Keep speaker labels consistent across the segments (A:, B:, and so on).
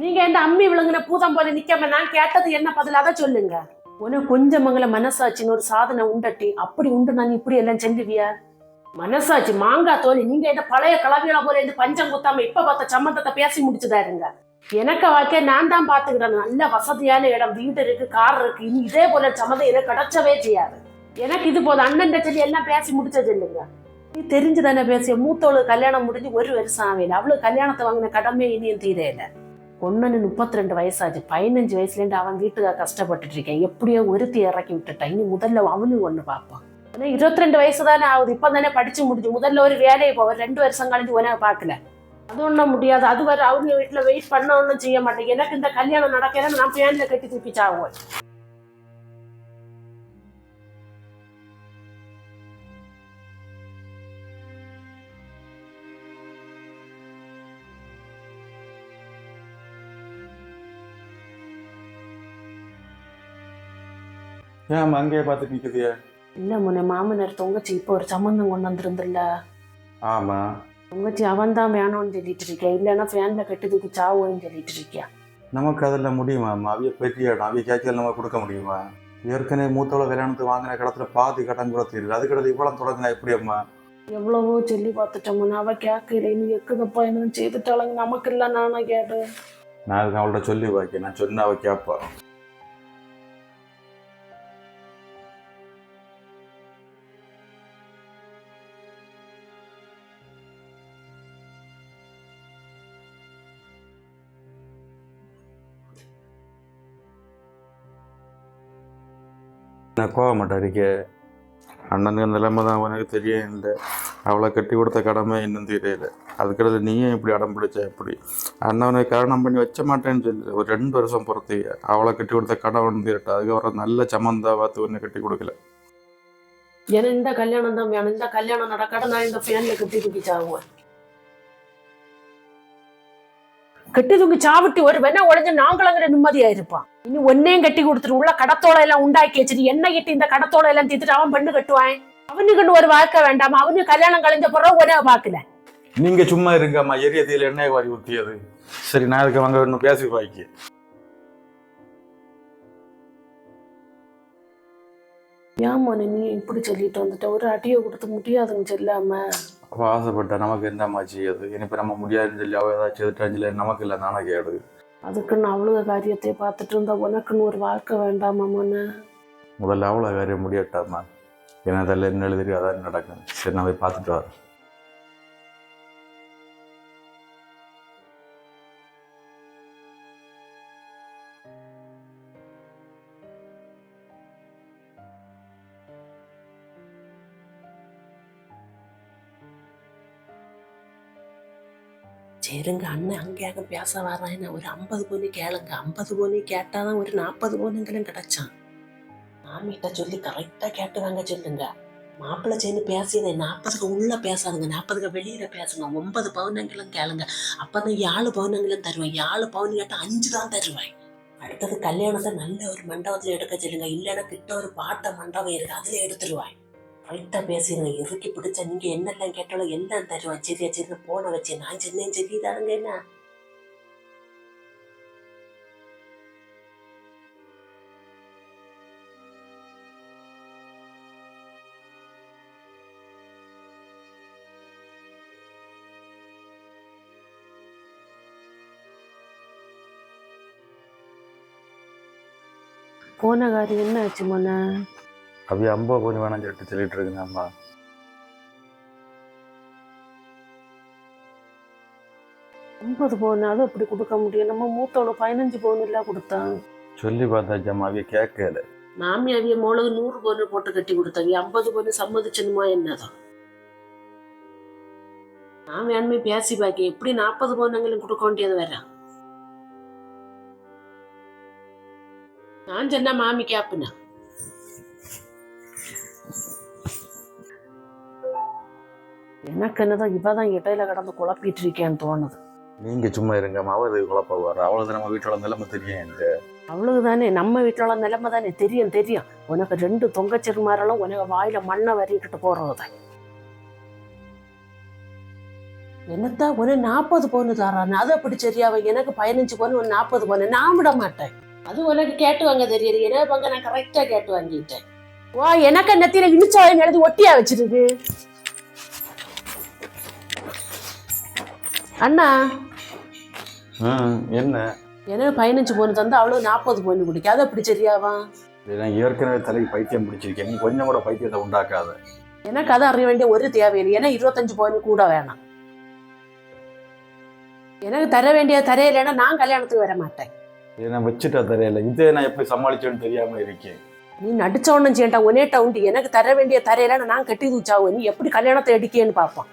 A: நீங்க இந்த அம்மி விழுங்கின பூதம் போல நிக்காம நான் கேட்டது என்ன பதில்? அதை சொல்லுங்க. உனக்கு கொஞ்சம் மங்கள மனசாட்சின்னு ஒரு சாதனை உண்டட்டி. அப்படி உண்டு நான் இப்படி எல்லாம் செஞ்சுவியா? மனசாட்சி மாங்காய் தோலி நீங்க இந்த பழைய கலவையில போல இந்த பஞ்சம் குத்தாம இப்ப பார்த்த சம்மந்தத்தை பேசி முடிச்சுதாருங்க. எனக்கு வாழ்க்கை நான் தான் பாத்துக்கிறேன் நல்ல வசதியான இடம் வீடு இருக்கு கார் இருக்கு. இனி இதே போல சம்மந்தம் எனக்கு கிடைச்சவே செய்யாது. எனக்கு இது போதும். அண்ணன் சொல்லி எல்லாம் பேசி முடிச்சது இல்லைங்க. நீ தெரிஞ்சு தானே பேசிய? மூத்தவளுக்கு கல்யாணம் முடிஞ்சு ஒரு வருஷம் ஆகல. அவளுக்கு கல்யாணத்தை வாங்கின கடமை இனியும் தீரையில பொண்ணுன்னு முப்பத்தி ரெண்டு வயசாச்சு. பதினஞ்சு வயசுலேருந்து அவன் வீட்டுக்காக கஷ்டப்பட்டுட்டு இருக்கேன். எப்படியோ ஒருத்தி இறக்கி விட்டுட்டான் இனி முதல்ல அவனு ஒன்று பார்ப்பான். ஆனால் இருபத்தி ரெண்டு வயசு தானே ஆகுது. இப்போ தானே படிச்சு முடிஞ்சு. முதல்ல ஒரு வேலையை போவேன் ரெண்டு வருஷம் கழிஞ்சு உனக்கு பார்க்கல. அது ஒன்றும் முடியாது. அது வர அவங்க வீட்டில் வெயிட் பண்ண ஒன்றும் செய்ய மாட்டேன் எனக்கு இந்த கல்யாணம் நடக்கிறேன்னு நான் பேனில் கட்டி தூக்கி சாவுவேன்
B: ஏன் அங்கேயே பார்த்து நிற்குதிய
A: இல்லை முன்ன மாமனார் தொங்கச்சி இப்போ ஒரு சம்மந்தம் கொண்டு வந்திருந்தில்ல.
B: ஆமாம்
A: தொங்கச்சி அவன் தான் வேணும்னு சொல்லிட்டு இருக்கேன் இல்லைன்னா ஃபேனில் கட்டி தூக்கி சாவுவேன்னு சொல்லிட்டு இருக்கியா?
B: நமக்கு அதில் முடியுமா அவிய பெரிய இடம். அவிய கேட்கல நம்ம கொடுக்க முடியுமா? ஏற்கனவே மூத்தவள கல்யாணத்துக்கு வாங்கின கடத்துல பாதி கடன் கூட தெரியுது அதுக்கடுத்து இவ்வளவு தொடங்கினா எப்படி அம்மா?
A: எவ்வளவோ சொல்லி பார்த்துட்டோம்னா அவ கேட்கல நீ எக்குதப்பா? என்ன செய்துட்டாளுங்க நமக்கு இல்லை நானா கேட்டேன்.
B: நான் அவள்கிட்ட சொல்லி வைக்க நான் சொன்ன அவ கேட்பா. நான் கோவமாட்டா இருக்கே அண்ணனுக்கு நிலைமை தான் உனக்கு தெரியும் இல்லை அவளை கட்டி கொடுத்த கடமை இன்னும் தெரியல. அதுக்கிறது நீயும் இப்படி அடம் பிடிச்ச எப்படி அண்ணவனை கரணம் பண்ணி வச்ச மாட்டேன்னு சொல்லி ஒரு ரெண்டு வருஷம் பொறுத்து அவளை கட்டி கொடுத்த கடவுள் தீரட்டா அதுக்கப்புறம் நல்ல சமந்தா பார்த்து ஒன்று கட்டி கொடுக்கல.
A: ஏன்னா இந்த கல்யாணம் தான் வேணும். இந்த கல்யாணம் நடக்காத நான் இந்த ஃபேனில் கட்டி தூக்கி சாவுவேன் கட்டி தூக்கி சாவிட்டு ஒரு வெண்ண உடஞ்சு நாங்களங்கிற நிம்மதியா இருப்பான். இனி ஒன்னையும் கட்டி கொடுத்துட்டு உள்ள கடத்தோட எல்லாம் உண்டாக்கி வச்சுட்டு என்ன கிட்ட இந்த கடத்தோட எல்லாம் தீத்துட்டு அவன் பெண்ணு கட்டுவான். அவனுக்குன்னு ஒரு வாழ்க்கை வேண்டாமா? அவனு கல்யாணம் கழிஞ்ச பிறகு உன பார்க்கல
B: நீங்க சும்மா இருங்கம்மா. எரியத்தில் எண்ணெய் வாரி ஊற்றியது சரி நான் அதுக்கு வாங்க இன்னும் பேசி பாய்க்கு
A: ஏமா நீ இப்படி சொல்லிட்டு வந்துட்ட? ஒரு அடியை கொடுத்து முடியாதுன்னு சொல்லாம.
B: அவ ஆசைப்பட்ட நமக்கு என்னம்மா செய்யுது? இனிப்போ நம்ம முடியாதுன்னு சொல்லி அவ ஏதாச்சும் எதிர்த்தாஞ்சில நமக்கு இல்லை நானே கேடு.
A: அதுக்குன்னு அவ்வளவு காரியத்தை பார்த்துட்டு இருந்தா உனக்குன்னு ஒரு வாழ்க்கை வேண்டாமா மொன்ன?
B: முதல்ல அவ்வளோ காரியம் முடியட்டாம்மா. ஏன்னா அதில் என்ன எழுதி அதான் நடக்கும் சரி நான் போய் பார்த்துட்டு வரேன்.
A: சரிங்க அண்ணன் அங்கே அங்கே பேச வர்றேன் ஒரு ஐம்பது பொண்ணு கேளுங்க. ஐம்பது பொண்ணு கேட்டாதான் ஒரு நாற்பது பொண்ணுங்களும் கிடைச்சான். மாமிகிட்ட சொல்லி கரெக்டாக கேட்டு வாங்க சொல்லுங்க. மாப்பிள்ளை சேர்ந்து பேசியதை நாற்பதுக்கு உள்ளே பேசாதுங்க. நாற்பதுக்கு வெளியில் பேசுங்க. ஒன்பது பவுனங்களும் கேளுங்க. அப்பதான் ஏழு பவுனங்களும் தருவேன். ஏழு பவுன் கேட்டால் அஞ்சு தான் தருவேன். அடுத்தது கல்யாணத்தை நல்ல ஒரு மண்டபத்தில் எடுக்க சொல்லுங்க. இல்லைன்னா கிட்ட ஒரு பாட்ட மண்டபம் இருக்குது அதில் எடுத்துருவாய் கரெக்டாக பேசிடுங்க இறுக்கி பிடிச்சா நீங்க என்னெல்லாம் கேட்டாலும் எல்லாம் தருவேன் சரியா சரி போன வச்சு நான் சின்ன சரி தாருங்க என்ன? போன காரியம் என்ன ஆச்சு மொன்ன?
B: அவைய ஐம்பது பொண்ணு வேணாம் சொல்லிட்டு சொல்லிட்டு இருக்குங்க அம்மா.
A: ஐம்பது பவுனாலும் அப்படி கொடுக்க முடியும். நம்ம மூத்தவனு பதினஞ்சு பவுன் இல்ல கொடுத்தான்
B: சொல்லி பார்த்தாச்சம்மா அவைய கேட்கல.
A: மாமி அவிய மோளுக்கு நூறு பவுன் போட்டு கட்டி கொடுத்தாங்க ஐம்பது பவுன் சம்மதிச்சனுமா என்னதான் நான் வேணுமே பேசி பாக்கி எப்படி நாற்பது பவுனங்களும் கொடுக்க வேண்டியது வேற? நான் சொன்ன மாமி கேப்புனா? எனக்கு என்னதான் இவதான் இடையில கடந்து குழப்பிட்டு இருக்கேன்னு தோணுது.
B: நீங்க சும்மா இருங்கம்மா அவ இது குழப்ப வர அவ்வளவு நம்ம வீட்டோட நிலைமை தெரியும் எனக்கு.
A: அவ்வளவுதானே நம்ம வீட்டுல நிலைமை தானே தெரியும் தெரியும். உனக்கு ரெண்டு தொங்கச்சிறுமாரெல்லாம் உனக்கு வாயில மண்ணை வரிக்கிட்டு போறதுதான். என்னத்தான் உன நாற்பது பவுன் தரான்னு அது அப்படி சரியாவ? எனக்கு பதினஞ்சு பவுன் ஒரு நாற்பது பவுன் நான் விட மாட்டேன். அது உனக்கு கேட்டு வாங்க தெரியுது. என்ன பங்க நான் கரெக்டா கேட்டு வாங்கிட்டேன். வா எனக்கு நெத்தியில இடிச்சா எழுதி ஒட்டியா வச்சிருக்கு? அண்ணா.
B: என்ன?
A: எனக்கு பதினஞ்சு பவுன் தந்தா அவ்வளவு நாற்பது பவுன் குடிக்க அது அப்படி சரியாவா?
B: இது நான் ஏற்கனவே தலைக்கு பைத்தியம் பிடிச்சிருக்கேன். கொஞ்சம் கூட பைத்தியத்தை உண்டாக்காத.
A: எனக்கு அதை அறிய வேண்டிய ஒரு தேவையில்லை. ஏன்னா இருபத்தஞ்சு பவுன் கூட வேணாம். எனக்கு தர வேண்டிய தரையிலைன்னா நான் கல்யாணத்துக்கு வர மாட்டேன்.
B: இதை நான் வச்சுட்டா தெரியல இதே நான் எப்படி சமாளிச்சேன்னு தெரியாம இருக்கேன்.
A: நீ நடிச்ச ஒன்றும் செய்யட்டா. ஒன்னேட்ட உண்டு எனக்கு தர வேண்டிய தரையில நான் கட்டி தூச்சாவும் நீ எப்படி கல்யாணத்தை எடுக்கேன்னு பார்ப்பான்.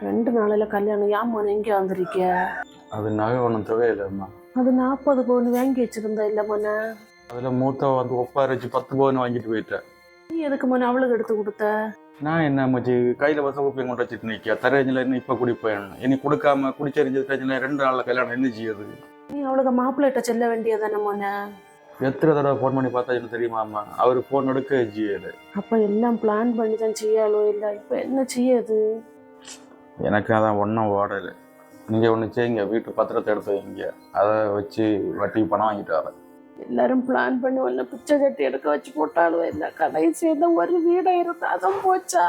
A: ரெண்டு நாளையில கல்யாணம். ஏம்மா எங்கே வந்திருக்க
B: அது நகை ஒன்றும் தொகையில்லைம்மா
A: அது நாற்பது பவுன் வாங்கி வச்சிருந்த இல்ல
B: அதில் மூத்த வந்து ஒப்பாரிச்சு பத்து பவுன் வாங்கிட்டு போயிட்டேன்
A: நீ எதுக்கு மன அவளுக்கு எடுத்து கொடுத்த?
B: நான் என்ன மச்சி கையில் வச குப்பையும் கொண்டு வச்சுட்டு நிற்க தரையஞ்சில் என்ன இப்போ குடிப்பேன் இனி கொடுக்காம குடிச்சறிஞ்ச தரைஞ்சில் ரெண்டு நாளில் கல்யாணம் என்ன செய்யுது
A: நீ அவளுக்கு மாப்பிள்ளைகிட்ட செல்ல வேண்டியதானே மோன
B: எத்தனை தடவை ஃபோன் பண்ணி பார்த்தா எனக்கு தெரியுமாம்மா அவர் ஃபோன் எடுக்க ஜியல
A: அப்ப எல்லாம் பிளான் பண்ணி தான் செய்யாலோ இல்ல? இப்ப என்ன செய்யாது
B: எனக்கு அதான் ஒன்றும் ஓடலை. நீங்கள் ஒன்று செய்யுங்க வீட்டு பத்திரத்தை எடுத்து வைங்க. அதை வச்சு வட்டி பணம் வாங்கிட்டு வரேன்.
A: எல்லாரும் பிளான் பண்ணி ஒன்ன பிச்சை கட்டி எடுக்க வச்சு போட்டாலும் இல்ல கடைசி தான் ஒரு வீடா இருந்து அதுவும் போச்சா?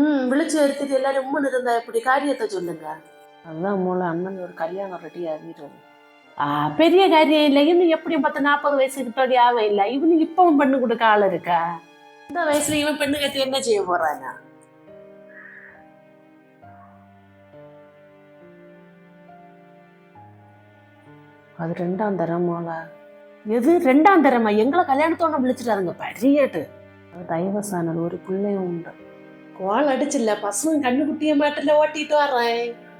A: ம் விழிச்சு எடுத்துட்டு எல்லாரும் உம்மன் இருந்தா இப்படி காரியத்தை சொல்லுங்க. அதுதான் மூலம் அண்ணன் ஒரு கல்யாணம் ரெடி ஆகிடுறது பெரிய காரியம் இல்லை. இன்னும் எப்படியும் பத்து நாற்பது வயசுக்கு பின்னாடி ஆகும் இல்லை. இவனுக்கு இப்பவும் பெண்ணு கொடுக்க ஆள் இருக்கா? இந்த வயசுல இவன் பெண்ணு கத்தி என்ன செய்ய போறானா? அது ரெண்டாம் தரமால எது ரெண்டாம் தரமா? எங்களை கல்யாணத்தோட விழிச்சிட்டாருங்க பரியட்டு. டைவர்ஸ் ஒரு பிள்ளையும் உண்டு. கோல் அடிச்சில்ல பசங்க கண்ணு குட்டிய மாட்டில் ஓட்டிட்டு வர்றேன்.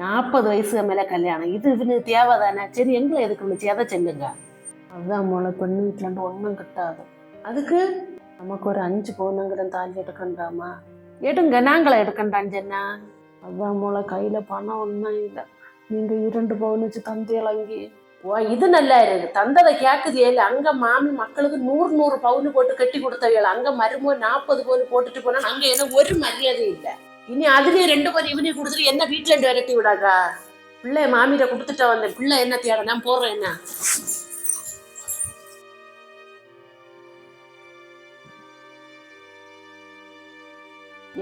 A: நாற்பது வயசு மேலே கல்யாணம். இது இது தேவை தானே சரி எங்களை எதுக்கு விழிச்சு எதை செல்லுங்க அதுதான் போல பெண்ணு வீட்டிலேருந்து ஒன்றும் கிட்டாது. அதுக்கு நமக்கு ஒரு அஞ்சு பொண்ணுங்கிற தாலி எடுக்கண்டாமா எடுங்க நாங்களே எடுக்கண்டான் சொன்னா அதான் போல கையில் பணம் ஒன்றும் இல்லை. நீங்கள் இரண்டு பவுன் வச்சு தந்தையலங்கி ஓ இது நல்லா இருக்கு. தந்ததை கேக்குது இல்லை. அங்கே மாமி மக்களுக்கு நூறு நூறு பவுன் போட்டு கட்டி கொடுத்தவையல அங்கே மருமோ நாற்பது பவுன் போட்டுட்டு போனால் அங்கே எதுவும் ஒரு மரியாதை இல்லை. இனி அதுலயே ரெண்டு பேர் இவனையும் கொடுத்துட்டு என்ன வீட்டுல இருந்து விரட்டி விடாதா? பிள்ளை மாமியிட கொடுத்துட்ட வந்தேன் பிள்ளை என்ன தேட? நான் போடுறேன் என்ன?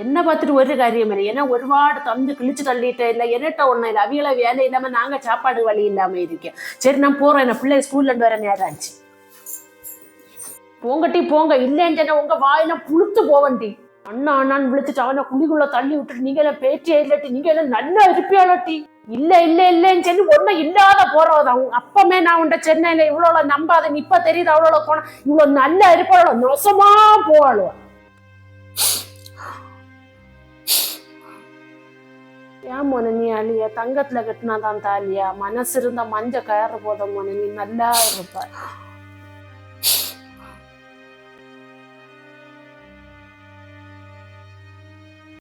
A: என்ன பார்த்துட்டு ஒரு காரியம் இல்லை. ஏன்னா ஒருபாடு தந்து கிழிச்சு தள்ளிட்ட இல்லை. என்னட்ட ஒன்றும் இல்லை. அவியல வேலை இல்லாம நாங்க சாப்பாடு வழி இல்லாம இருக்கேன் சரி நான் போறேன். பிள்ளை ஸ்கூல்ல இருந்து வர நேரம் ஆச்சு. போங்கட்டி போங்க. இல்லைன்னு சொன்னா உங்க வாயில புளுத்து போவண்டி. அண்ணா அண்ணான்னு விழிச்சுட்டு அவனை குழிக்குள்ள தள்ளி விட்டுட்டு நீங்க எல்லாம் பேச்சே இல்லாட்டி நீங்க எல்லாம் நல்லா இருப்பியாளட்டி? இல்ல இல்ல இல்லன்னு சொல்லி ஒண்ணும் இல்லாத போறவதான். அப்பமே நான் உண்ட சென்னையில இவ்வளவு நம்பாத நீ இப்ப தெரியுது அவ்வளோ போனா இவ்வளவு நல்லா இருப்பாளோ நொசமா போவாளோ ஏன் மோன நீ அழிய? தங்கத்துல கட்டினாதான் தாலியா மனசு இருந்தா மஞ்ச கயற போதும் மோன நீ நல்லா இருப்ப.